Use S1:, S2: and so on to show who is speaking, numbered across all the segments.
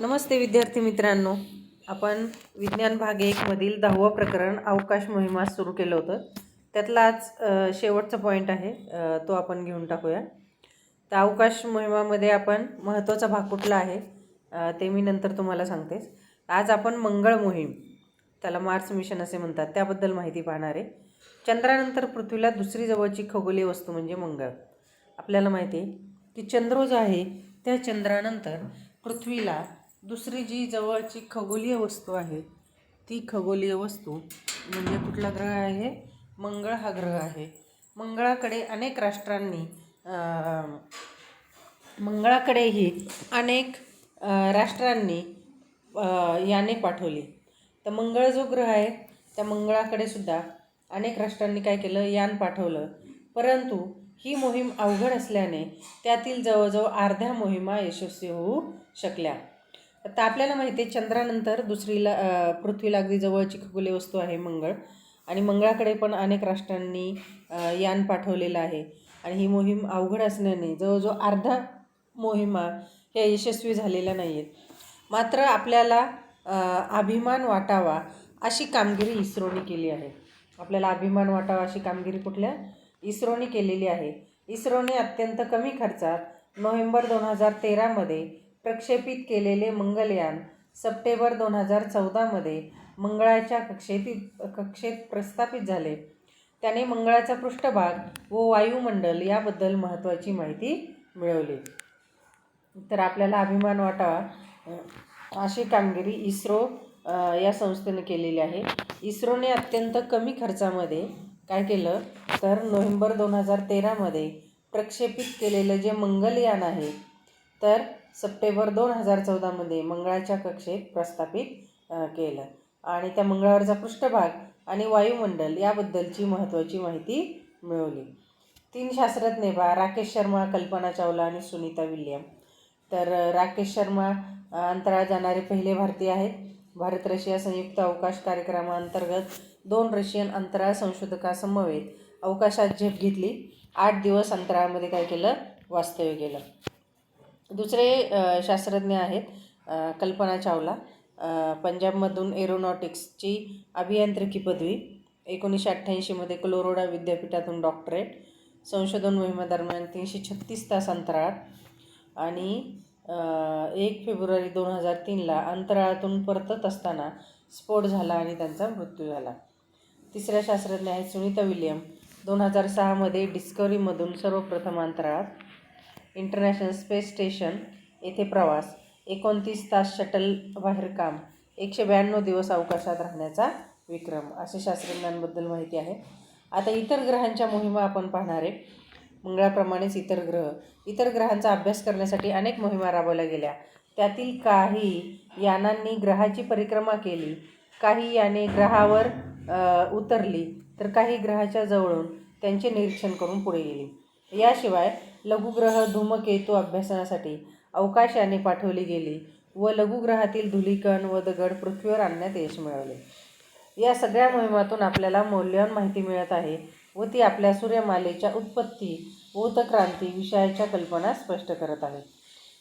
S1: नमस्ते विद्यार्थी मित्रांनो. आपण विज्ञान भाग एकमधील दहावं प्रकरण अवकाश मोहिमा सुरू केलं होतं. त्यातला आज शेवटचा पॉईंट आहे. तो आपण घेऊन टाकूया. तर अवकाश मोहिमामध्ये आपण महत्त्वाचा भाग कुठला आहे? ते मी नंतर तुम्हाला सांगतेच. आज आपण मंगळ मोहीम त्याला मार्स मिशन असे म्हणतात. त्याबद्दल माहिती पाहणार आहे. चंद्रानंतर पृथ्वीला दुसरी जवळची खगोलीय वस्तू म्हणजे मंगळ. आपल्याला माहिती आहे की चंद्र जो आहे त्या चंद्रानंतर पृथ्वीला दुसरी जी जवळची खगोलीय वस्तू आहे ती खगोलीय वस्तू म्हणजे कुठला ग्रह आहे? मंगळ हा ग्रह आहे. मंगळाकडे अनेक राष्ट्रांनी मंगळाकडेही अनेक राष्ट्रांनी याने पाठवली. तर मंगळ जो ग्रह आहे त्या मंगळाकडे सुद्धा अनेक राष्ट्रांनी काय केलं? यान पाठवलं. परंतु ही मोहीम अवघड असल्याने त्यातील जवळजवळ अर्ध्या मोहिमा यशस्वी होऊ शकल्या. आता आपल्याला माहिती आहे चंद्रानंतर दुसरीला पृथ्वीला अगदी जवळची खगोलीय वस्तू आहे मंगळ. आणि मंगळाकडे पण अनेक राष्ट्रांनी यान पाठवलेलं आहे. आणि ही मोहीम अवघड असल्याने जवळजवळ अर्धा मोहिमा ह्या यशस्वी झालेल्या नाही आहेत मात्र आपल्याला अभिमान वाटावा अशी कामगिरी इस्रोने केली आहे. आपल्याला अभिमान वाटावा अशी कामगिरी कुठल्या? इस्रोने केलेली आहे. इस्रोने अत्यंत कमी खर्चात नोव्हेंबर दोन हजार तेरामध्ये प्रक्षेपित केलेले मंगलयान सप्टेंबर दोन हजार चौदामध्ये मंगळाच्या कक्षेत कक्षेत प्रस्थापित झाले. त्याने मंगळाचा पृष्ठभाग व वायुमंडल याबद्दल महत्त्वाची माहिती मिळवली. तर आपल्याला अभिमान वाटावा. अशी कामगिरी इस्रो या संस्थेने केलेली आहे. इस्रोने अत्यंत कमी खर्चामध्ये काय केलं? तर नोव्हेंबर दोन हजार तेरामध्ये प्रक्षेपित केलेलं जे मंगलयान आहे तर सप्टेंबर दोन हजार चौदामध्ये मंगळाच्या कक्षेत प्रस्थापित केलं. आणि त्या मंगळावरचा पृष्ठभाग आणि वायुमंडल याबद्दलची महत्त्वाची माहिती मिळवली. तीन शास्त्रज्ञ बा राकेश शर्मा कल्पना चावला आणि सुनीता विल्यम. तर राकेश शर्मा अंतराळ जाणारे पहिले भारतीय आहेत. भारत रशिया संयुक्त अवकाश कार्यक्रमाअंतर्गत दोन रशियन अंतराळ संशोधकासमवेत अवकाशात झेप घेतली. आठ दिवस अंतराळामध्ये काय केलं? वास्तव्य केलं. दुसरे शास्त्रज्ञ आहेत कल्पना चावला पंजाबमधून एरोनॉटिक्सची अभियांत्रिकी पदवी एकोणीसशे अठ्ठ्याऐंशीमध्ये क्लोरोडा विद्यापीठातून डॉक्टरेट संशोधन मोहिमेदरम्यान तीनशे छत्तीस तास अंतराळात आणि एक फेब्रुवारी दोन हजार तीनला अंतराळातून परतत असताना स्फोट झाला आणि त्यांचा मृत्यू झाला. तिसऱ्या शास्त्रज्ञ आहेत सुनीता विलियम. दोन हजार सहामध्ये डिस्कवरीमधून सर्वप्रथम अंतराळात इंटरनॅशनल स्पेस स्टेशन येथे प्रवास. एकोणतीस तास शटल बाहेर काम. एकशे ब्याण्णव दिवस अवकाशात राहण्याचा विक्रम. असे शास्त्रज्ञांबद्दल माहिती आहे. आता इतर ग्रहांच्या मोहिमा आपण पाहणार आहे. मंगळाप्रमाणेच इतर ग्रह. इतर ग्रहांचा अभ्यास करण्यासाठी अनेक मोहिमा राबवल्या गेल्या. त्यातील काही यानांनी ग्रहाची परिक्रमा केली. काही याने ग्रहावर उतरली. तर काही ग्रहाच्या जवळून त्यांचे निरीक्षण करून पुढे गेली. याशिवाय लघुग्रह धूमकेतू अभ्यासनासाठी अवकाशाने पाठवली गेली व लघुग्रहातील धुलीकण व दगड पृथ्वीवर आणण्यात यश मिळवले. या सगळ्या मोहिमातून आपल्याला मौल्यवान माहिती मिळत आहे व ती आपल्या सूर्यमालेच्या उत्पत्ती व उत्क्रांती विषयाच्या कल्पना स्पष्ट करत आहे.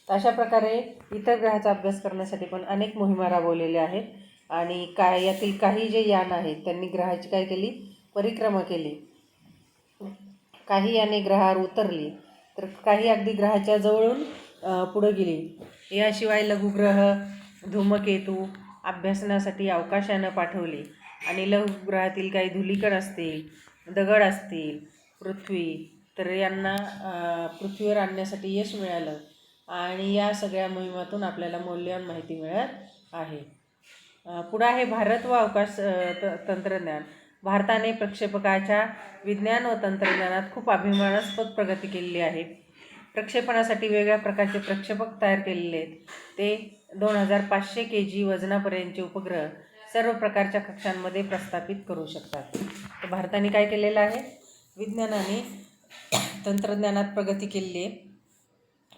S1: तर अशा प्रकारे इतर ग्रहाचा अभ्यास करण्यासाठी पण अनेक मोहिमा राबवलेल्या आहेत आणि काय यातील काही जे यान आहेत त्यांनी ग्रहाची काय केली? परिक्रमा केली. काही याने ग्रहावर उतरली तर काही अगदी ग्रहाच्या जवळून पुढं गेली. याशिवाय लघुग्रह धूमकेतू अभ्यासनासाठी अवकाशानं पाठवले आणि लघुग्रहातील काही धुलीकण असतील दगड असतील पृथ्वी तर यांना पृथ्वीवर आणण्यासाठी यश मिळालं आणि या सगळ्या मोहिमातून आपल्याला मौल्यवान माहिती मिळत आहे. पुढं आहे भारत व अवकाश त तंत्रज्ञान. भारताने प्रक्षेपकाच्या विज्ञान व तंत्रज्ञानात खूप अभिमानास्पद प्रगती केलेली आहे. प्रक्षेपणासाठी वेगळ्या प्रकारचे प्रक्षेपक तयार केलेले आहेत. ते दोन हजार पाचशे के जी वजनापर्यंतचे उपग्रह सर्व प्रकारच्या कक्षांमध्ये प्रस्थापित करू शकतात. तर भारताने काय केलेलं आहे? विज्ञानाने तंत्रज्ञानात प्रगती केलेली आहे.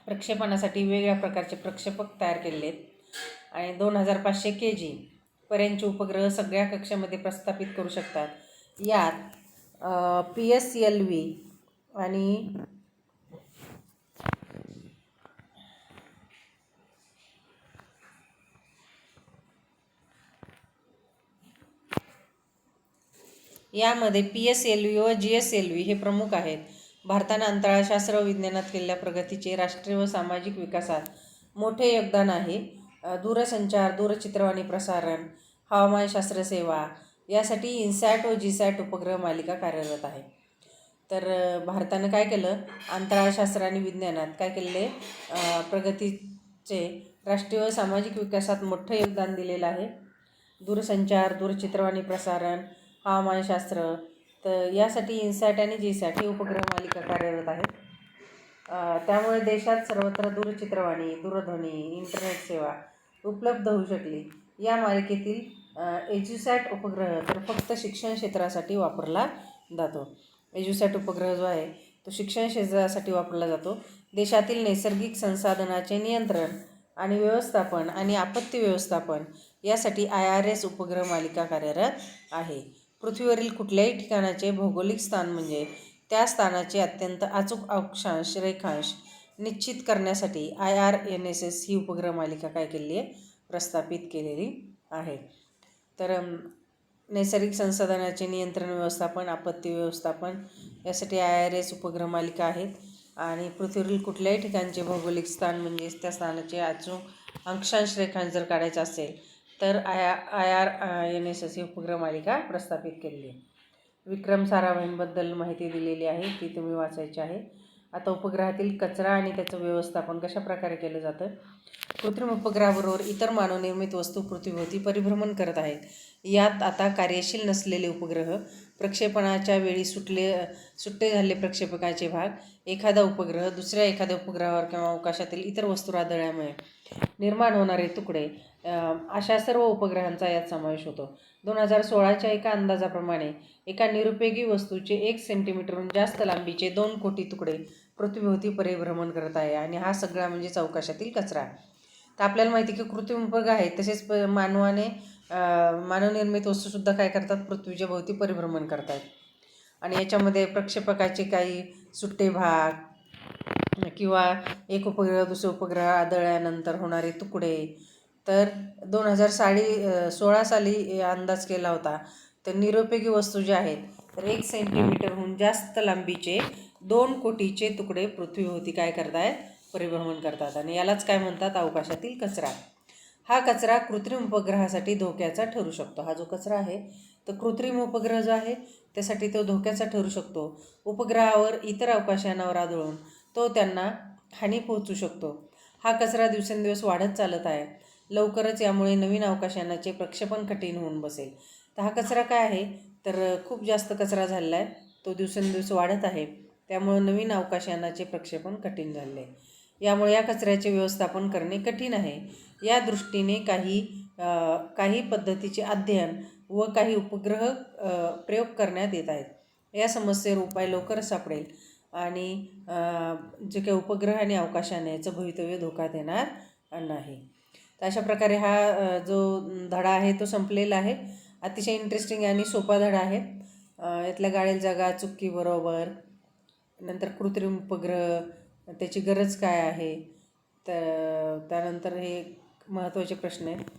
S1: प्रक्षेपणासाठी वेगळ्या प्रकारचे प्रक्षेपक तयार केलेले आहेत. आणि दोन हजार पाचशे के जी पर्यंतचे उपग्रह सगळ्या कक्षामध्ये प्रस्थापित करू शकतात. यात पी एस एल व्ही आणि यामध्ये पी एस एल व्ही व जी एस एल व्ही हे प्रमुख आहेत. भारतानं अंतराळशास्त्र विज्ञानात केलेल्या प्रगतीचे राष्ट्रीय व सामाजिक विकासात मोठे योगदान आहे. दूरसंचार दूरचित्रवाणी प्रसारण हवामानशास्त्र सेवा यासाठी इन्सॅट व जीसॅट उपग्रह मालिका कार्यरत आहे. तर भारतानं काय केलं? अंतराळशास्त्र आणि विज्ञानात काय केलेले? प्रगतीचे राष्ट्रीय व सामाजिक विकासात मोठं योगदान दिलेलं आहे. दूरसंचार दूरचित्रवाणी प्रसारण हवामानशास्त्र तर यासाठी इन्सॅट आणि जीसॅट ही उपग्रह मालिका कार्यरत आहेत. त्यामुळे देशात सर्वत्र दूरचित्रवाणी दूरध्वनी इंटरनेट सेवा उपलब्ध होऊ शकली. या मालिकेतील एज्युसॅट उपग्रह तर फक्त शिक्षण क्षेत्रासाठी वापरला जातो. एज्युसॅट उपग्रह जो आहे तो शिक्षण क्षेत्रासाठी वापरला जातो. देशातील नैसर्गिक संसाधनाचे नियंत्रण आणि व्यवस्थापन आणि आपत्ती व्यवस्थापन यासाठी आय आर एस उपग्रह मालिका कार्यरत आहे. पृथ्वीवरील कुठल्याही ठिकाणाचे भौगोलिक स्थान म्हणजे त्या स्थानाचे अत्यंत अचूक अक्षांश रेखांश निश्चित करण्यासाठी I R N S S ही उपग्रह मालिका काय केलेली आहे? प्रस्थापित केलेली आहे. तर नैसर्गिक संसाधनाचे नियंत्रण व्यवस्थापन आपत्ती व्यवस्थापन यासाठी आय आर एस उपग्रह मालिका आहेत. आणि पृथ्वीवरील कुठल्याही ठिकाणचे भौगोलिक स्थान म्हणजे त्या स्थानाचे अचूक अंक्षांश रेखांश जर काढायचं असेल तर I I R N S S ही उपग्रहमालिका प्रस्थापित केलेली आहे. विक्रम साराभाईंबद्दल माहिती दिलेली आहे ती तुम्ही वाचायची आहे. आता उपग्रहातील कचरा आणि त्याचं व्यवस्थापन कशा प्रकारे केलं जातं? कृत्रिम उपग्रहाबरोबर इतर मानवनिर्मित वस्तू पृथ्वीभोवती परिभ्रमण करत आहेत. यात आता कार्यशील नसलेले उपग्रह प्रक्षेपणाच्या वेळी सुटले सुट्टे झालेले प्रक्षेपकाचे भाग एखादा उपग्रह दुसऱ्या एखाद्या उपग्रहावर किंवा अवकाशातील इतर वस्तू रादळ्यामुळे निर्माण होणारे तुकडे अशा सर्व उपग्रहांचा यात समावेश होतो. दोन हजार सोळाच्या एका अंदाजाप्रमाणे एका निरुपयोगी वस्तूचे एक सेंटीमीटरहून जास्त लांबीचे दोन कोटी तुकडे पृथ्वीभोवती परिभ्रमण करत आहे आणि हा सगळा म्हणजे चौकाशातील कचरा तर आपल्याला माहिती आहे की कृत्रिम उपग्रह आहे तसेच प मानवाने मानवनिर्मित वस्तूसुद्धा काय करतात? पृथ्वीच्या भोवती परिभ्रमण करतात आणि याच्यामध्ये प्रक्षेपकाचे काही सुट्टे भाग किंवा एक उपग्रह दुसरे उपग्रह आदळल्यानंतर होणारे तुकडे. तर दोन हजार साडी सोळा साली अंदाज केला होता. तर निरुपयोगी वस्तू ज्या आहेत तर एक सेंटीमीटरहून जास्त लांबीचे दोन कोटीचे तुकडे पृथ्वीभोवती काय करतायत? परिभ्रमण करतात. आणि यालाच काय म्हणतात? अवकाशातील कचरा. हा कचरा कृत्रिम उपग्रहासाठी धोक्याचा ठरू शकतो. हा जो कचरा आहे तर कृत्रिम उपग्रह जो आहे त्यासाठी तो धोक्याचा ठरू शकतो. उपग्रहावर इतर अवकाशयानावर आदळून तो त्यांना हानी पोहोचू शकतो. हा कचरा दिवसेंदिवस वाढत चालत आहे. लवकरच यामुळे नवीन अवकाशयानाचे प्रक्षेपण कठीण होऊन बसेल. तर हा कचरा काय आहे? तर खूप जास्त कचरा झालेला आहे. तो दिवसेंदिवस वाढत आहे. त्यामुळं नवीन अवकाशयानाचे प्रक्षेपण कठीण झाले. यामुळे या कचऱ्याचे व्यवस्थापन करणे कठीण आहे. या दृष्टीने काही काही पद्धतीचे अध्ययन व काही उपग्रह प्रयोग करण्यात येत आहेत. या समस्येवर उपाय लवकर सापडेल आणि जे काही उपग्रह आणि अवकाशाने याचं भवितव्य धोक्यात येणार नाही. तर अशा प्रकारे हा जो धडा आहे तो संपलेला आहे. अतिशय इंटरेस्टिंग आणि सोपा धडा आहे. यातल्या गाळेल जागा चुक्की बरोबर नंतर कृत्रिम उपग्रह त्याची गरज काय आहे? तर त्यानंतर हे महत्त्वाचे प्रश्न आहेत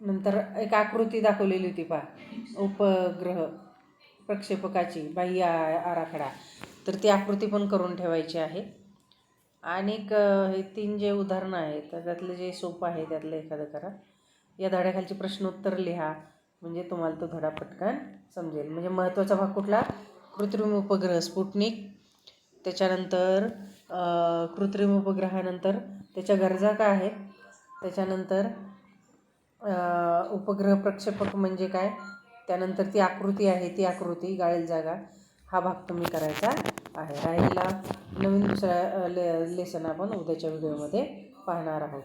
S1: नंतर एक आकृती दाखवलेली होती पहा. उपग्रह प्रक्षेपकाची बाह्य आराखडा. तर ती आकृती पण करून ठेवायची आहे. आणि एक हे तीन जे उदाहरणं आहेत त्यातलं जे सोपं आहे त्यातलं एखादं करा. या धड्याखालची प्रश्नोत्तर लिहा. म्हणजे तुम्हाला तो धडा पटकन समजेल. म्हणजे महत्त्वाचा भाग कुठला? कृत्रिम उपग्रह स्पुटनिक. त्याच्यानंतर कृत्रिम उपग्रहानंतर त्याच्या गरजा काय आहेत? त्याच्यानंतर उपग्रह प्रक्षेपक म्हणजे काय? त्यानंतर ती आकृती आहे ती आकृती गाळेल जागा हा भाग तुम्ही करायचा आहे. राहिला नवीन दुसरा ले लेसन आपण उद्याच्या व्हिडिओमध्ये पाहणार आहोत.